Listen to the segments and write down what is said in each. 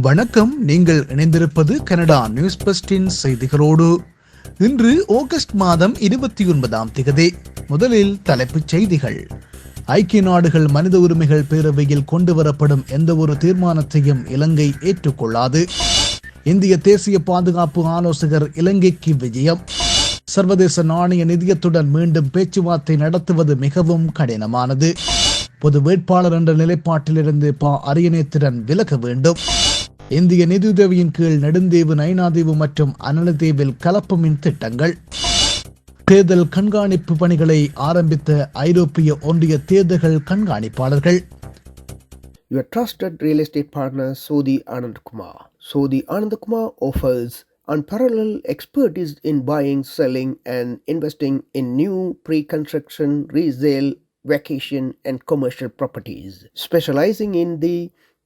வணக்கம். நீங்கள் இணைந்திருப்பது கனடா நியூஸ் பஸ்டின் செய்திகளோடு. இன்று ஆகஸ்ட் மாதம் இருபத்தி ஒன்பதாம் திகதி. முதலில் தலைப்புச் செய்திகள். ஐக்கிய நாடுகள் மனித உரிமைகள் பேரவையில் கொண்டு வரப்படும் எந்த ஒரு தீர்மானத்தையும் இலங்கை ஏற்றுக்கொள்ளாது. இந்திய தேசிய பாதுகாப்பு ஆலோசகர் இலங்கைக்கு விஜயம். சர்வதேச நாணய நிதியத்துடன் மீண்டும் பேச்சுவார்த்தை நடத்துவது மிகவும் கடினமானது. பொது வேட்பாளர் என்ற நிலைப்பாட்டிலிருந்து பா அரியநேத்திரன் விலக வேண்டும். இந்திய நிதியுதவியின் கீழ் நெடுந்தீவு நைனாதீவு மற்றும் அனலதீவில் கலப்பு மின் திட்டங்கள் தேர்தல் கண்காணிப்பு பணிகளை ஆரம்பித்த ஐரோப்பிய ஒன்றிய தேர்தல்கள் கண்காணிப்பாளர்கள் Your trusted real estate partner, Sodhi Anand Kumar. Sodhi Anand Kumar offers unparalleled expertise in buying, selling, and investing in new pre construction, resale, vacation, and commercial properties. Specializing in the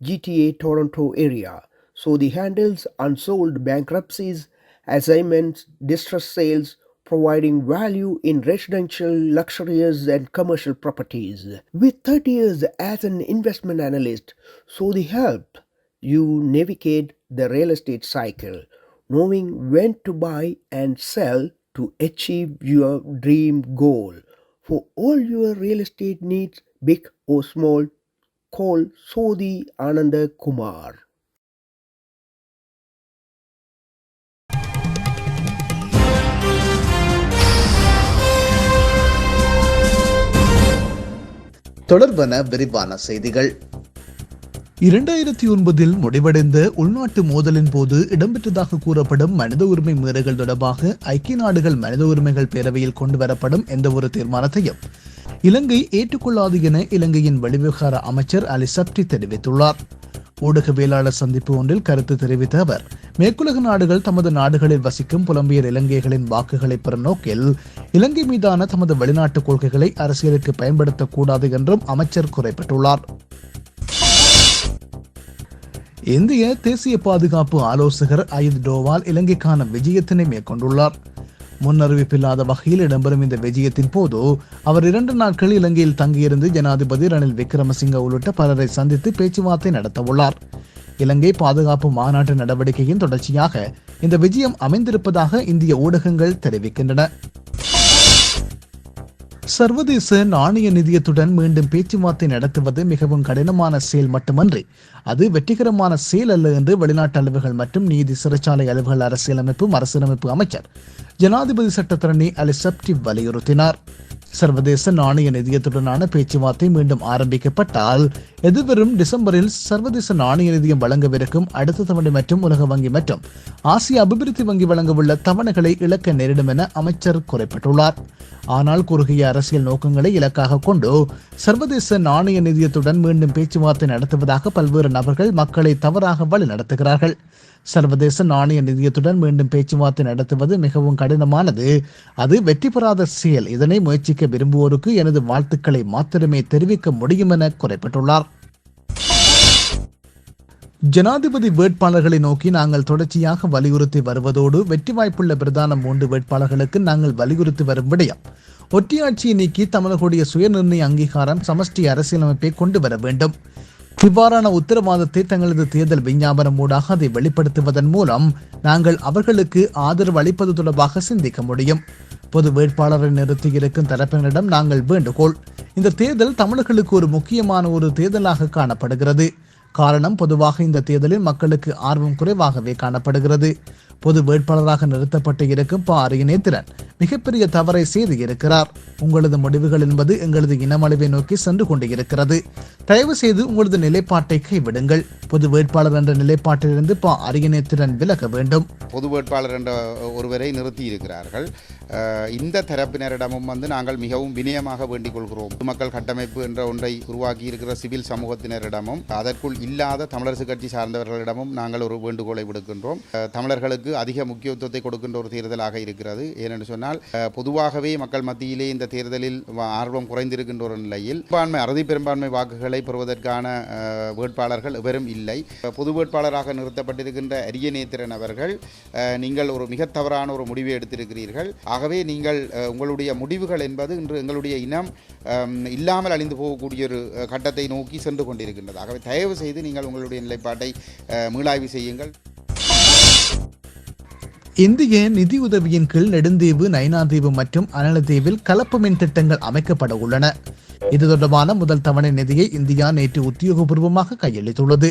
GTA Toronto area, Sodhi handles unsold bankruptcies, assignments, distress sales, providing value in residential, luxurious, and commercial properties. With 30 years as an investment analyst, Sodhi help you navigate the real estate cycle, knowing when to buy and sell to achieve your dream goal. For all your real estate needs, big or small, கோல் சோதி ஆனந்தகுமார் தொடர்பான விரிவான செய்திகள் இரண்டாயிரத்தி ஒன்பதில் முடிவடைந்த உள்நாட்டு மோதலின் போது இடம்பெற்றதாக கூறப்படும் மனித உரிமை மீறல்கள் தொடர்பாக ஐக்கிய நாடுகள் மனித உரிமைகள் பேரவையில் கொண்டு வரப்படும் எந்த ஒரு தீர்மானத்தையும் இலங்கை ஏற்றுக்கொள்ளாது என இலங்கையின் வெளிவிவகார அமைச்சர் அலி சப்டி தெரிவித்துள்ளார். ஊடகவியலாளர் சந்திப்பு ஒன்றில் கருத்து தெரிவித்த அவர் மேற்குலக நாடுகள் தமது நாடுகளில் வசிக்கும் புலம்பியர் இலங்கைகளின் வாக்குகளை பெறும் நோக்கில் இலங்கை மீதான தமது வெளிநாட்டு கொள்கைகளை அரசியலுக்கு பயன்படுத்தக்கூடாது என்றும் அமைச்சர் குறைப்பட்டுள்ளார். இந்திய தேசிய பாதுகாப்பு ஆலோசகர் அயித் டோவால் இலங்கைக்கான விஜயத்தினை மேற்கொண்டுள்ளார். முன்னறிவிப்பில்லாத வகையில் இடம்பெறும் இந்த விஜயத்தின் போது அவர் இரண்டு நாட்கள் இலங்கையில் தங்கியிருந்து ஜனாதிபதி ரணில் விக்ரமசிங்க உள்ளிட்ட பலரை சந்தித்து பேச்சுவார்த்தை நடத்தவுள்ளார். இலங்கை பாதுகாப்பு மாநாட்டு நடவடிக்கையின் தொடர்ச்சியாக இந்த விஜயம் அமைந்திருப்பதாக இந்திய ஊடகங்கள் தெரிவிக்கின்றன. சர்வதேச நாணய நிதியத்துடன் மீண்டும் பேச்சுவார்த்தை நடத்துவது மிகவும் கடினமான செயல் மட்டுமன்றி அது வெற்றிகரமான செயல் அல்ல என்று வெளிநாட்டு அலுவல்கள் மற்றும் நீதி சிறைச்சாலை அலுவல்கள் அரசியலமைப்பு அரசியலமைப்பு அமைச்சர் ஜனாதிபதி சட்டத்தரணி அலிசப்டி வலியுறுத்தினார். சர்வதேச நாணய நிதியத்துடனான பேச்சுவார்த்தை மீண்டும் ஆரம்பிக்கப்பட்டால் எதிர்வரும் டிசம்பரில் சர்வதேச நாணய நிதியம் வழங்கவிருக்கும் அடுத்த தவணை மற்றும் உலக வங்கி மற்றும் ஆசிய அபிவிருத்தி வங்கி வழங்கவுள்ள தவணைகளை இழக்க நேரிடும் என அமைச்சர் குறிப்பிட்டுள்ளார். ஆனால் குறுகிய அரசியல் நோக்கங்களை இலக்காக கொண்டு சர்வதேச நாணய நிதியத்துடன் மீண்டும் பேச்சுவார்த்தை நடத்துவதாக பல்வேறு நபர்கள் மக்களை தவறாக வழி நடத்துகிறார்கள் சர்வதேச நாணய நிதியத்துடன் மீண்டும் பேச்சுவார்த்தை நடத்துவது மிகவும் கடினமானது. அது வெற்றி பெறாத செயல். இதனை முயற்சிக்க விரும்புவோருக்கு எனது வாழ்த்துக்களை மாத்திரமே தெரிவிக்க முடியும் என குறிப்பிட்டுள்ளார். ஜனாதிபதி வேட்பாளர்களை நோக்கி நாங்கள் தொடர்ச்சியாக வலியுறுத்தி வருவதோடு வெற்றி வாய்ப்புள்ள பிரதான மூன்று வேட்பாளர்களுக்கு நாங்கள் வலியுறுத்தி வரும் விடயம். ஒற்றையாட்சியை நீக்கி தமிழர்களுடைய சுயநிர்ணய அங்கீகாரம் சமஷ்டி அரசியலமைப்பை கொண்டு வர வேண்டும். இவ்வாறான உத்தரவாதத்தை தங்களது தேர்தல் விஞ்ஞாபனம் ஊடாக அதை வெளிப்படுத்துவதன் மூலம் நாங்கள் அவர்களுக்கு ஆதரவு அளிப்பது தொடர்பாக சிந்திக்க முடியும். பொது வேட்பாளரை நிறுத்தியிருக்கும் தரப்பினரிடம் நாங்கள் வேண்டுகோள். இந்த தேர்தல் தமிழர்களுக்கு ஒரு முக்கியமான ஒரு தேர்தலாக காணப்படுகிறது. காரணம் பொதுவாக இந்த தேர்தலில் மக்களுக்கு ஆர்வம் குறைவாகவே காணப்படுகிறது. பொது வேட்பாளராக நிறுத்தப்பட்டு இருக்கும் ப அரியநேத்திரன் மிகப்பெரிய தவறை செய்து இருக்கிறார். உங்களது முடிவுகள் என்பது எங்களது இனமளவை நோக்கி சென்று கொண்டு இருக்கிறது தயவு செய்து உங்களது நிலைப்பாட்டை கைவிடுங்கள். பொது வேட்பாளர் என்ற நிலைப்பாட்டிலிருந்து ப அரியநேத்திரன் விலக வேண்டும். பொது வேட்பாளர் என்ற ஒருவரை நிறுத்தி இருக்கிறார்கள். இந்த தரப்பினரிடமும் வந்து நாங்கள் மிகவும் வினயமாக வேண்டிக் கொள்கிறோம். பொதுமக்கள் கட்டமைப்பு என்ற ஒன்றை உருவாக்கி இருக்கிற சிவில் சமூகத்தினரிடமும் அதற்குள் இல்லாத தமிழரசு கட்சி சார்ந்தவர்களிடமும் நாங்கள் ஒரு வேண்டுகோளை விடுக்கின்றோம். தமிழர்களுக்கு தேர்தலுக்கு அதிக முக்கியத்துவத்தை கொடுக்கின்ற ஒரு தேர்தலாக இருக்கிறது. ஏனென்று சொன்னால் பொதுவாகவே மக்கள் மத்தியிலே இந்த தேர்தலில் ஆர்வம் குறைந்திருக்கின்ற ஒரு நிலையில் பெரும்பான்மை அறுதி பெரும்பான்மை வாக்குகளை பெறுவதற்கான வேட்பாளர்கள் வெறும் இல்லை. பொது வேட்பாளராக நிறுத்தப்பட்டிருக்கின்ற அரிய நேத்திரன் அவர்கள் நீங்கள் ஒரு மிக தவறான ஒரு முடிவை எடுத்திருக்கிறீர்கள். ஆகவே நீங்கள் உங்களுடைய முடிவுகள் என்பது இன்று எங்களுடைய இனம் இல்லாமல் அழிந்து போகக்கூடிய ஒரு கட்டத்தை நோக்கி சென்று கொண்டிருக்கின்றது. ஆகவே தயவு செய்து நீங்கள் உங்களுடைய நிலைப்பாட்டை மீளாய்வு செய்யுங்கள். இந்திய நிதியுதவியின் கீழ் நெடுந்தீவு நைனாதீவு மற்றும் அனலதீவில் கலப்பு மின் திட்டங்கள் அமைக்கப்பட உள்ளன. இது தொடர்பான முதல் தவணை நிதியை இந்தியா நேற்று உத்தியோகபூர்வமாக கையளித்துள்ளது.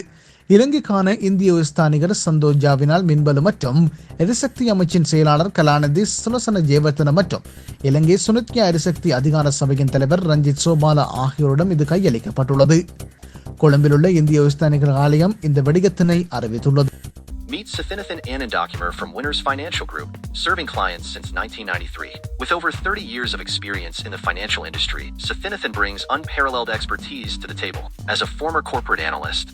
இலங்கைக்கான இந்திய உஸ்தானிகர் சந்தோஜாவினால் மின்வலு மற்றும் எரிசக்தி அமைச்சின் செயலாளர் கலாநிதி சுலசன ஜேவர்த்தன மற்றும் இலங்கை சுனித்யா எரிசக்தி அதிகார சபையின் தலைவர் ரஞ்சித் சோபாலா ஆகியோரிடம் இது கையளிக்கப்பட்டுள்ளது. கொழும்பிலுள்ள இந்திய உஸ்தானிகர் ஆலயம் இந்த வெடிகத்தினை அறிவித்துள்ளது. Meet Sathinathan Anandakumar from Winners Financial Group, serving clients since 1993. With over 30 years of experience in the financial industry, Sathinathan brings unparalleled expertise to the table. As a former corporate analyst,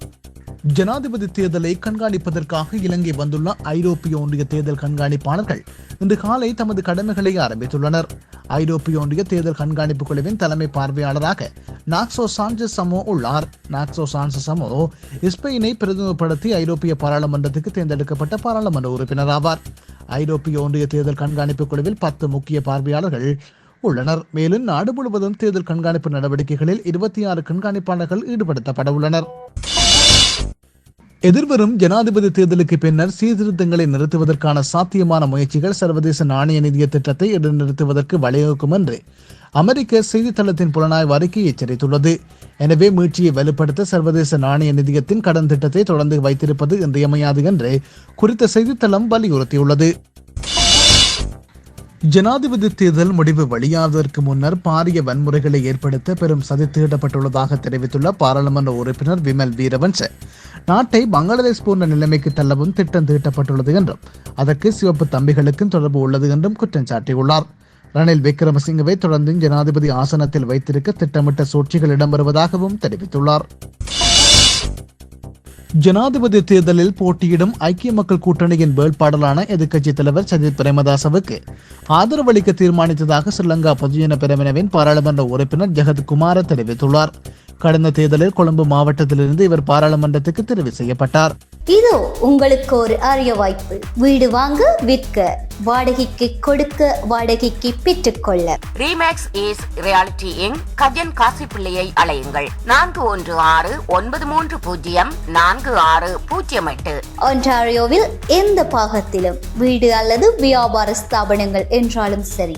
ஜனாதிபதி தேர்தலை கண்காணிப்பதற்காக இலங்கை வந்துள்ள ஐரோப்பிய ஒன்றிய தேர்தல் கண்காணிப்பாளர்கள் இன்று காலை தமது கடமைகளை ஆரம்பித்துள்ளனர். ஐரோப்பிய ஒன்றிய தேர்தல் கண்காணிப்பு குழுவின் தலைமை பார்வையாளராக நாக்சோ சான்சஸ் சமோ உள்ளார். நாக்சோ சான்சஸ் சமோ ஸ்பெயினை பிரதிநிதிப்படுத்தி ஐரோப்பிய பாராளுமன்றத்துக்கு தேர்ந்தெடுக்கப்பட்ட பாராளுமன்ற உறுப்பினர் ஆவார். ஐரோப்பிய ஒன்றிய தேர்தல் கண்காணிப்பு குழுவில் பத்து முக்கிய பார்வையாளர்கள் உள்ளனர். மேலும் நாடு முழுவதும் தேர்தல் கண்காணிப்பு நடவடிக்கைகளில் இருபத்தி ஆறு கண்காணிப்பாளர்கள் ஈடுபடுத்தப்பட உள்ளனர். எதிர்வரும் ஜனாதிபதி தேர்தலுக்கு பின்னர் சீர்திருத்தங்களை நிறுத்துவதற்கான சாத்தியமான முயற்சிகள் சர்வதேச நாணய நிதிய திட்டத்தை இடைநிறுத்துவதற்கு வழிவகுக்கும் என்று அமெரிக்க செய்தித்தளத்தின் புலனாய்வு அறிக்கை எச்சரித்துள்ளது. எனவே மீழ்ச்சியை வலுப்படுத்த சர்வதேச நாணய நிதியத்தின் கடன் திட்டத்தை தொடர்ந்து வைத்திருப்பது இன்றியமையாது என்று குறித்த செய்தித்தளம் வலியுறுத்தியுள்ளது. ஜனாதிபதி தேர்தல் முடிவு வெளியாவதற்கு முன்னர் பாரிய வன்முறைகளை ஏற்படுத்த பெரும் சதி தீட்டப்பட்டுள்ளதாக தெரிவித்துள்ள பாராளுமன்ற உறுப்பினர் விமல் வீரவன்ச. நாட்டை பங்களாதேஷ் போன்ற நிலைமைக்கு தள்ளவும் திட்டம் தீட்டப்பட்டுள்ளது என்றும் அதற்கு சிவப்பு தம்பிகளுக்கும் தொடர்பு உள்ளது என்றும் குற்றம் சாட்டியுள்ளார். ரணில் விக்ரமசிங்கவை தொடர்ந்து ஜனாதிபதி ஆசனத்தில் வைத்திருக்க திட்டமிட்ட சூழ்ச்சிகள் இடம்பெறுவதாகவும் தெரிவித்துள்ளார். ஜனாதிபதி தேர்தலில் போட்டியிடும் ஐக்கிய மக்கள் கூட்டணியின் வேட்பாளரான எதிர்க்கட்சித் தலைவர் சஜித் பிரேமதாசவுக்கு ஆதரவளிக்க தீர்மானித்ததாக ஸ்ரீலங்கா பொதுஜன பெரமுனவின் பாராளுமன்ற உறுப்பினர் ஜெகத் குமார தெரிவித்துள்ளார். கடந்த தேர்தலில் கொழும்பு மாவட்டத்திலிருந்து இவர் பாராளுமன்றத்துக்கு தெரிவு செய்யப்பட்டார். இதோ உங்களுக்கு ஒரு அரிய வாய்ப்பு. வீடு வாங்க விற்க வாடகைக்கு கொடுக்க வாடகைக்கு பெற்றுக்கொள்ள. Remax is reality in Gajan Kasi பிள்ளையை அலையுங்கள் நான்கு ஒன்று ஆறு ஒன்பது மூன்று பூஜ்ஜியம் நான்கு ஆறு பூஜ்ஜியம் எட்டு. ஒன்டாரியோவில் எந்த பாகத்திலும் வீடு அல்லது வியாபார ஸ்தாபனங்கள் என்றாலும் சரி.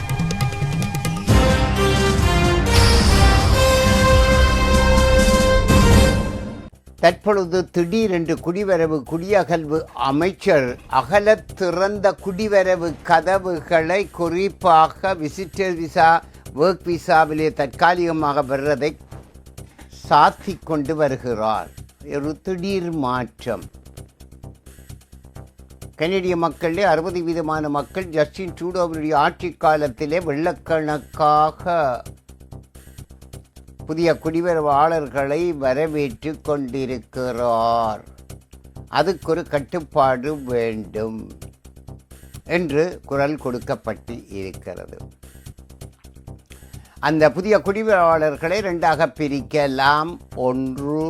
தற்பொழுது திடீரென்று குடிவரவு குடியகல்வு அமைச்சர் அகலத் திறந்த குடிவரவு கதவுகளை குறிப்பாக விசிட்டர் விசா ஒர்க் விசாவிலே தற்காலிகமாக வர்றதை சாத்தி கொண்டு வருகிறார். ஒரு திடீர் மாற்றம். கனடிய மக்களே அறுபது வீதமான மக்கள் ஜஸ்டின் ட்ரூடோவினுடைய ஆட்சி காலத்திலே வெள்ளக்கணக்காக புதிய குடிவரவாளர்களை வரவேற்று கொண்டிருக்கிறார். அதுக்கு ஒரு கட்டுப்பாடு வேண்டும் என்று குரல் கொடுக்கப்பட்டு இருக்கிறது. அந்த புதிய குடிவரவாளர்களை ரெண்டாக பிரிக்கலாம். ஒன்று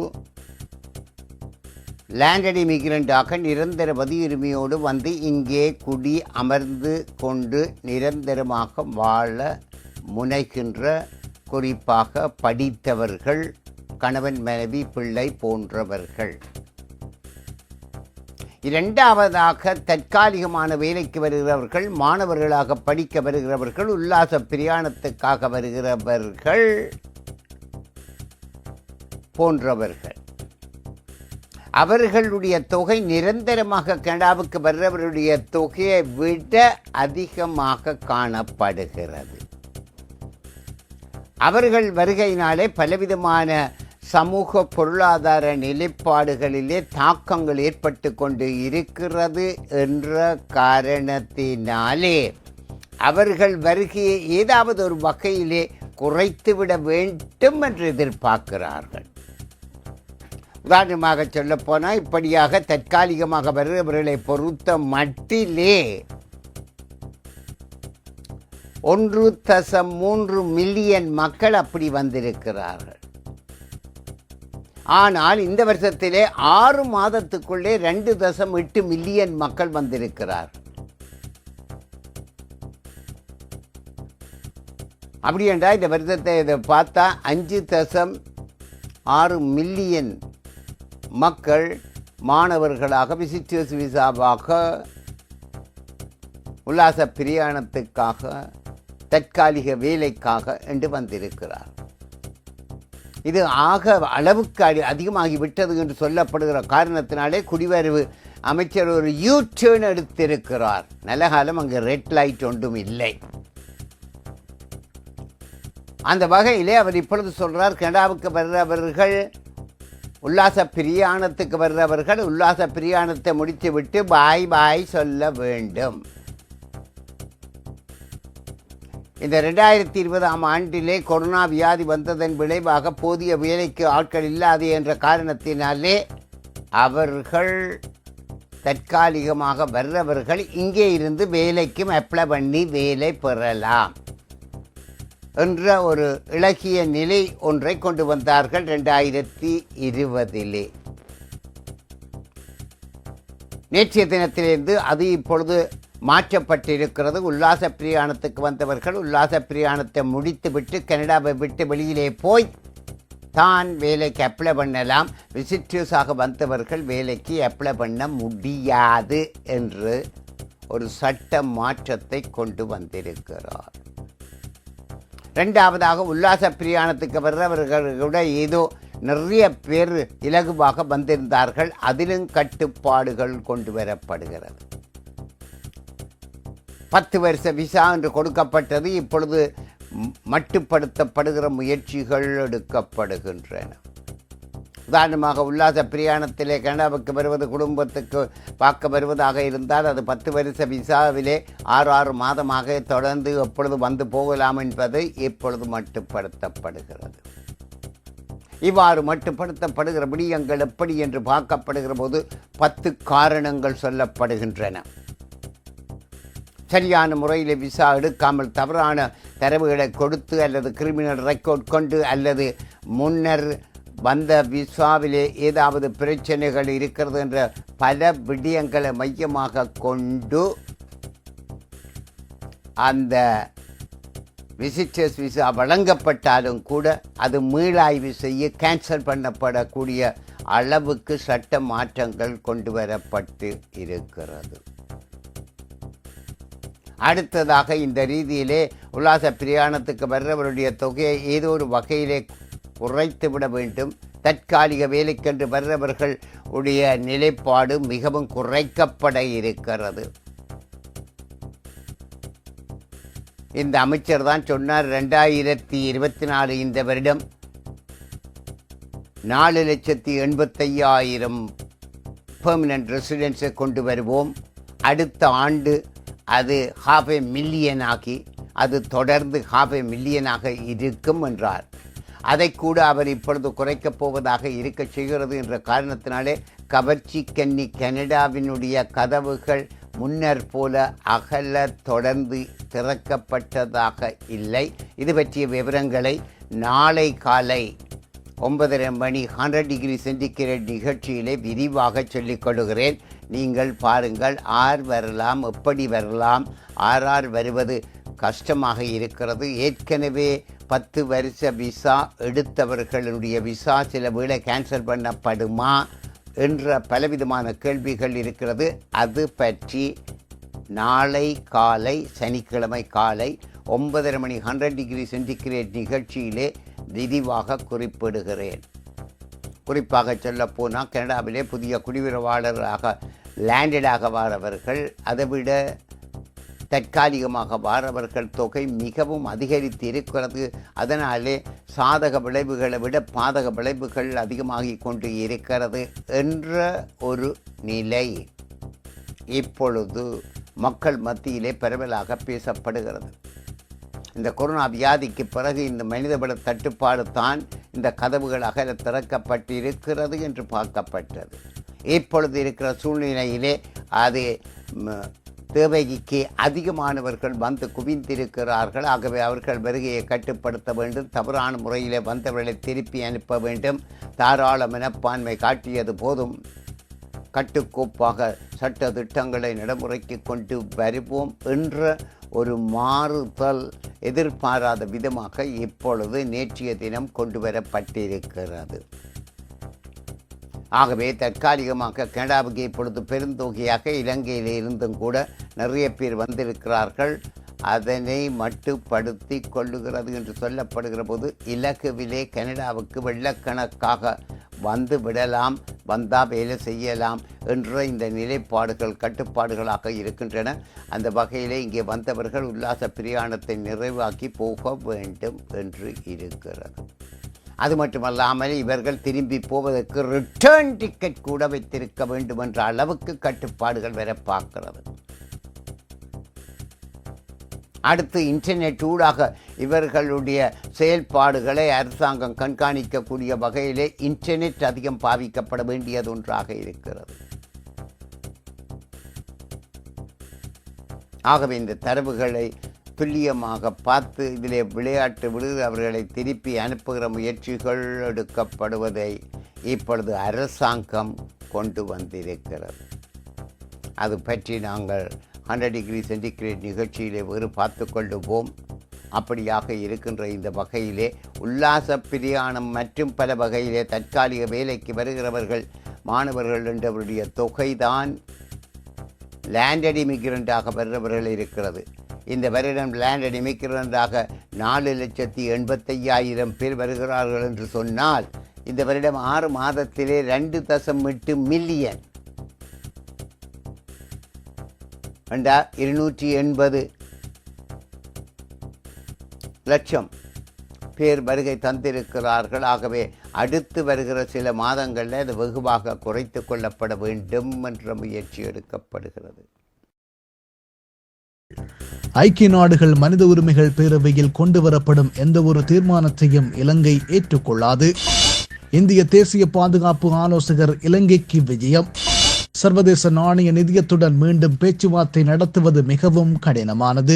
லேண்டட் இமிகிரண்டாக நிரந்தர பதியுரிமையோடு வந்து இங்கே குடி அமர்ந்து கொண்டு நிரந்தரமாக வாழ முனைகின்ற குறிப்பாக படித்தவர்கள் கணவன் மனைவி பிள்ளை போன்றவர்கள். இரண்டாவதாக தற்காலிகமான வேலைக்கு வருகிறவர்கள் மாணவர்களாக படிக்க வருகிறவர்கள் உல்லாச பிரயாணத்துக்காக வருகிறவர்கள் போன்றவர்கள். அவர்களுடைய தொகை நிரந்தரமாக கனடாவுக்கு வர்றவருடைய தொகையை விட அதிகமாக காணப்படுகிறது. அவர்கள் வருகையினாலே பலவிதமான சமூக பொருளாதார நிலைப்பாடுகளிலே தாக்கங்கள் ஏற்பட்டு கொண்டு இருக்கிறது என்ற காரணத்தினாலே அவர்கள் வருகையை ஏதாவது ஒரு வகையிலே குறைத்துவிட வேண்டும் என்று எதிர்பார்க்கிறார்கள். உதாரணமாக சொல்லப்போனால் இப்படியாக தற்காலிகமாக வருகிறவர்களை பொறுத்த மட்டிலே ஒன்று தசம் மூன்று மில்லியன் மக்கள் அப்படி வந்திருக்கிறார்கள். ஆனால் இந்த வருஷத்திலே ஆறு மாதத்துக்குள்ளே ரெண்டு தசம் எட்டு மில்லியன் மக்கள் வந்திருக்கிறார் அப்படி என்றால் இந்த வருஷத்தை இதை பார்த்தா அஞ்சு தசம் ஆறு மில்லியன் மக்கள் மாணவர்களாக விசிட்டர்ஸ் விசாவாக உல்லாச பிரயாணத்துக்காக தற்காலிக வேலைக்காக என்று வந்திருக்கிறார். இது ஆக அளவுக்கு அடி அதிகமாகி விட்டது என்று சொல்லப்படுகிற காரணத்தினாலே குடிவரவு அமைச்சர் ஒரு யூ டேர்ன் எடுத்திருக்கிறார். நல்ல காலம் அங்கு ரெட் லைட் ஒன்றும் இல்லை. அந்த வகையிலே அவர் இப்பொழுது சொல்கிறார் கனடாவுக்கு வர்றவர்கள் உல்லாச பிரியாணத்துக்கு வர்றவர்கள் உல்லாச பிரியாணத்தை முடித்துவிட்டு பாய் பாய் சொல்ல வேண்டும். இந்த ரெண்டாயிரத்தி இருபதாம் ஆண்டிலே கொரோனா வியாதி வந்ததன் விளைவாக போதிய வேலைக்கு ஆட்கள் இல்லாது என்ற காரணத்தினாலே அவர்கள் தற்காலிகமாக வர்றவர்கள் இங்கே இருந்து வேலைக்கும் அப்ளை பண்ணி வேலை பெறலாம் என்ற ஒரு இலகிய நிலை ஒன்றை கொண்டு வந்தார்கள் ரெண்டாயிரத்தி இருபதிலே. நேற்றைய தினத்திலிருந்து அது இப்பொழுது மாற்றப்பட்டிருக்கிறது. உல்லாச பிரயாணத்துக்கு வந்தவர்கள் உல்லாச பிரயாணத்தை முடித்துவிட்டு கனடாவை விட்டு வெளியிலே போய் தான் வேலைக்கு அப்ளை பண்ணலாம். விசிட்டர்ஸாக வந்தவர்கள் வேலைக்கு அப்ளை பண்ண முடியாது என்று ஒரு சட்ட மாற்றத்தை கொண்டு வந்திருக்கிறார். ரெண்டாவதாக உல்லாச பிரயாணத்துக்கு வர்றவர்கள் கூட ஏதோ நிறைய பேர் இலகுவாக வந்திருந்தார்கள். அதிலும் கட்டுப்பாடுகள் கொண்டு வரப்படுகிறது. பத்து வருஷ விசா என்று கொடுக்கப்பட்டது இப்பொழுது மட்டுப்படுத்தப்படுகிற முயற்சிகள் எடுக்கப்படுகின்றன. உதாரணமாக உல்லாச பிரயாணத்திலே கனடாவுக்கு வருவது குடும்பத்துக்கு பார்க்க வருவதாக இருந்தால் அது பத்து வருஷ விசாவிலே ஆறு ஆறு மாதமாக தொடர்ந்து எப்பொழுது வந்து போகலாம் என்பது இப்பொழுது மட்டுப்படுத்தப்படுகிறது. இவ்வாறு மட்டுப்படுத்தப்படுகிற விடியங்கள் எப்படி என்று பார்க்கப்படுகிற போது பத்து காரணங்கள் சொல்லப்படுகின்றன. சரியான முறையில் விசா எடுக்காமல் தவறான தரவுகளை கொடுத்து அல்லது கிரிமினல் ரெக்கார்ட் கொண்டு அல்லது முன்னர் வந்த விசாவிலே ஏதாவது பிரச்சனைகள் இருக்கிறது என்ற பல விடயங்களை மையமாக கொண்டு அந்த விசிட்டர்ஸ் விசா வழங்கப்பட்டாலும் கூட அது மீளாய்வு செய்ய கேன்சல் பண்ணப்படக்கூடிய அளவுக்கு சட்ட மாற்றங்கள் கொண்டு வரப்பட்டு இருக்கிறது. அடுத்ததாக இந்த ரீதியிலே உல்லாச பிரயாணத்துக்கு வர்றவருடைய தொகையை ஏதோ ஒரு வகையிலே குறைத்து விட வேண்டும். தற்காலிக வேலைக்கென்று வர்றவர்கள் உடைய நிலைப்பாடு மிகவும் குறைக்கப்பட இருக்கிறது. இந்த அமைச்சர் தான் சொன்னார் ரெண்டாயிரத்தி இருபத்தி நாலு இந்த வருடம் நாலு லட்சத்தி எண்பத்தையாயிரம் பெர்மனன்ட் ரெசிடென்ஸை கொண்டு வருவோம். அடுத்த ஆண்டு அது ஹாஃப் ஏ மில்லியன் ஆகி அது தொடர்ந்து ஹாஃப் ஏ மில்லியனாக இருக்கும் என்றார். அதை கூட அவர் இப்பொழுது குறைக்கப் போவதாக இருக்கச் செய்கிறது என்ற காரணத்தினாலே கவர்ச்சி கன்னி கனடாவினுடைய கதவுகள் முன்னர் போல அகல தொடர்ந்து திறக்கப்பட்டதாக இல்லை. இது பற்றிய விவரங்களை நாளை காலை ஒன்பதரை மணி ஹண்ட்ரட் டிகிரி சென்டிகிரேட் நிகழ்ச்சியிலே விரிவாக சொல்லிக் கொள்கிறேன். நீங்கள் பாருங்கள் ஆர் வரலாம் எப்படி வரலாம் ஆர் ஆர் வருவது கஷ்டமாக இருக்கிறது. ஏற்கனவே பத்து வருஷ விசா எடுத்தவர்களுடைய விசா சில வேளை கேன்சல் பண்ணப்படுமா என்ற பலவிதமான கேள்விகள் இருக்கிறது. அது பற்றி நாளை காலை சனிக்கிழமை காலை ஒன்பதரை மணி ஹண்ட்ரட் டிகிரி சென்டிகிரேட் நிகழ்ச்சியிலே விரிவாக குறிப்பிடுகிறேன். குறிப்பாக சொல்லப் போனால் கனடாவிலே புதிய குடியுறவாளராக லேண்டடாக வாரவர்கள் அதைவிட தற்காலிகமாக வாரவர்கள் தொகை மிகவும் அதிகரித்து இருக்கிறது. அதனாலே சாதக விளைவுகளை விட பாதக விளைவுகள் அதிகமாகி கொண்டு இருக்கிறது என்ற ஒரு நிலை இப்பொழுது மக்கள் மத்தியிலே பரவலாக பேசப்படுகிறது. இந்த கொரோனா வியாதிக்கு பிறகு இந்த மனிதவள தட்டுப்பாடு தான் இந்த கதவுகள் அகல திறக்கப்பட்டிருக்கிறது என்று பார்க்கப்பட்டது. இப்பொழுது இருக்கிற சூழ்நிலையிலே அது தேவைக்கு அதிகமானவர்கள் வந்து குவிந்திருக்கிறார்கள். ஆகவே அவர்கள் வருகையை கட்டுப்படுத்த வேண்டும். தவறான முறையிலே வந்தவர்களை திருப்பி அனுப்ப வேண்டும். தாராள மனப்பான்மை காட்டியது போதும். கட்டுக்கோப்பாக சட்ட திட்டங்களை நடைமுறைக்கு கொண்டு வருவோம் என்ற ஒரு மாறுதல் எதிர்பாராத விதமாக இப்பொழுது நேற்றைய தினம் கொண்டு வரப்பட்டிருக்கிறது. ஆகவே தற்காலிகமாக கனடாவுக்கு இப்பொழுது பெருந்தொகையாக இலங்கையில் இருந்தும் கூட நிறைய பேர் வந்திருக்கிறார்கள். அதனை மட்டுப்படுத்தி கொள்ளுகிறது என்று சொல்லப்படுகிற போது இலகுவிலே கனடாவுக்கு வெள்ளக்கணக்காக வந்து விடலாம் வந்தால் வேலை செய்யலாம் என்ற இந்த நிலைப்பாடுகள் கட்டுப்பாடுகளாக இருக்கின்றன. அந்த வகையிலே இங்கே வந்தவர்கள் உல்லாச பிரயாணத்தை நிறைவாக்கி போக வேண்டும் என்று இருக்கிறது. அது மட்டுமல்லாமல் இவர்கள் திரும்பி போவதற்கு ரிட்டர்ன் டிக்கெட் கூட வைத்திருக்க வேண்டும் என்ற அளவுக்கு கட்டுப்பாடுகள் வர பார்க்கிறது. அடுத்து இன்டர்நெட் ஊடாக இவர்களுடைய செயல்பாடுகளை அரசாங்கம் கண்காணிக்கக்கூடிய வகையிலே இன்டர்நெட் அதிகம் பாவிக்கப்பட வேண்டியது ஒன்றாக இருக்கிறது. ஆகவே இந்த தரவுகளை துல்லியமாக பார்த்து இதிலே விளையாட்டு விடுது அவர்களை திருப்பி அனுப்புகிற முயற்சிகள் எடுக்கப்படுவதை இப்பொழுது அரசாங்கம் கொண்டு வந்திருக்கிறது. அது பற்றி நாங்கள் ஹண்ட்ரட் டிகிரி சென்டிகிரேட் நிகழ்ச்சியிலே வேறு பார்த்து கொள்ளுவோம் அப்படியாக இருக்கின்ற இந்த வகையிலே உல்லாச பிரியாணம் மற்றும் பல வகையிலே தற்காலிக வேலைக்கு வருகிறவர்கள் மாணவர்கள் என்றவருடைய தொகைதான் லேண்டட் இமிகிரண்டாக வருகிறவர்கள் இருக்கிறது. இந்த வருடம் லேண்டட் இமிகிரண்டாக நாலு லட்சத்தி எண்பத்தையாயிரம் பேர் வருகிறார்கள் என்று சொன்னால் இந்த வருடம் ஆறு மாதத்திலே ரெண்டு தசம் எட்டு மில்லியன் ரெண்டா இருநூற்றி எண்பது லட்சம் பேர் வருகை தந்திருக்கிறார்கள். ஆகவே அடுத்து வருகிற சில மாதங்களில் அது வெகுவாக குறைத்து கொள்ளப்பட வேண்டும் என்ற முயற்சி எடுக்கப்படுகிறது. ஐக்கிய நாடுகள் மனித உரிமைகள் பேரவையில் கொண்டு வரப்படும் எந்த ஒரு தீர்மானத்தையும் இலங்கை ஏற்றுக்கொள்ளாது. இந்திய தேசிய பாதுகாப்பு ஆலோசகர் இலங்கைக்கு விஜயம். சர்வதேச நாணய நிதியத்துடன் மீண்டும் பேச்சுவார்த்தை நடத்துவது மிகவும் கடினமானது.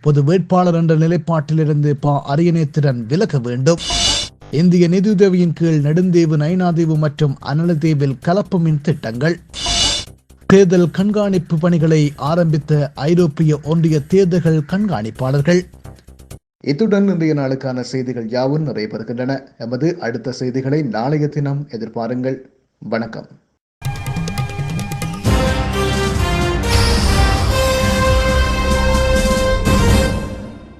பொது வேட்பாளர் என்ற நிலைப்பாட்டிலிருந்து ப. அரியநேத்திரன் விலக வேண்டும். இந்திய நிதியுதவியின் கீழ் நெடுந்தீவு நைனாதீவு மற்றும் அனலதீவில் கலப்பு மின் திட்டங்கள். தேர்தல் கண்காணிப்பு பணிகளை ஆரம்பித்த ஐரோப்பிய ஒன்றிய தேர்தல்கள் கண்காணிப்பாளர்கள். இத்துடன் இன்றைய நாளுக்கான செய்திகள் யாவும் நிறைவு பெறுகின்றன எமது அடுத்த செய்திகளை நாளைய தினம் எதிர்பாருங்கள். வணக்கம்.